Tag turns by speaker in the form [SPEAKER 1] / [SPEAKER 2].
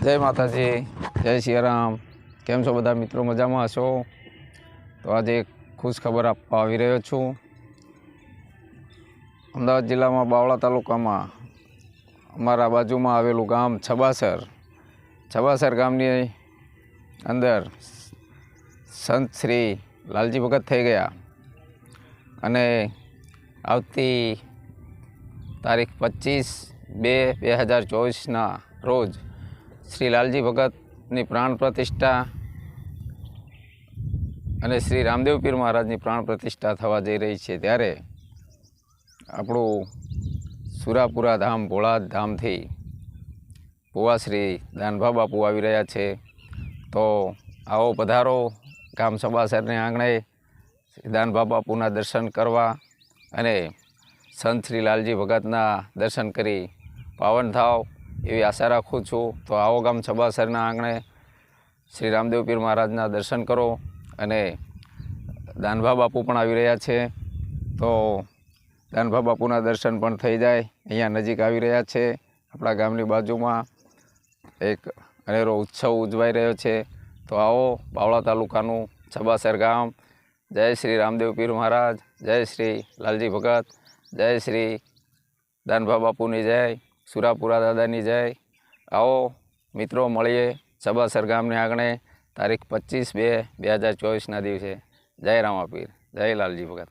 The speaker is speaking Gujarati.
[SPEAKER 1] જય માતાજી, જય સિયારામ કેમ છો બધા મિત્રો? મજામાં હશો? તો આજે ખુશ ખબર આપવા આવી રહ્યો છું. અમદાવાદ જિલ્લામાં બાવળા તાલુકામાં અમારા બાજુમાં આવેલું ગામ છબાસર. છબાસર ગામની અંદર સંત શ્રી લાલજી ભગત થઈ ગયા. અને આવતી તારીખ પચીસ બે બે હજાર ચોવીસના રોજ શ્રી લાલજી ભગતની પ્રાણ પ્રતિષ્ઠા અને શ્રી રામદેવ પીર મહારાજની પ્રાણ પ્રતિષ્ઠા થવા જઈ રહી છે ત્યારે આપણું સુરાપુરા ધામ ભોળા ધામથી પુવા શ્રી દાનભા બાપુ આવી રહ્યા છે. તો આવો પધારો ગામ સભાસરને આંગણે દાનભા બાપુના દર્શન કરવા અને સંત શ્રી લાલજી ભગતના દર્શન કરી પાવન થાવ. એવી આશા રાખું છું. તો આવો ગામ છબાસરના આંગણે શ્રી રામદેવ પીર મહારાજના દર્શન કરો અને દાનભા બાપુ પણ આવી રહ્યા છે. તો દાનભા બાપુના દર્શન પણ થઈ જાય. અહીંયા નજીક આવી રહ્યા છે. આપણા ગામની બાજુમાં એક અનેરો ઉત્સવ ઉજવાઈ રહ્યો છે. તો આવો બાવળા તાલુકાનું છબાસર ગામ. જય શ્રી રામદેવ પીર મહારાજ. જય શ્રી લાલજી ભગત. જય શ્રી દાનભા બાપુની જય. સુરાપુરા દાદાની જય. આવો મિત્રો, મળીએ છબાસર ગામને આંગણે. તારીખ પચીસ બે બે હજાર ચોવીસના દિવસે. જય રામાપીર. જય લાલજી ભગત.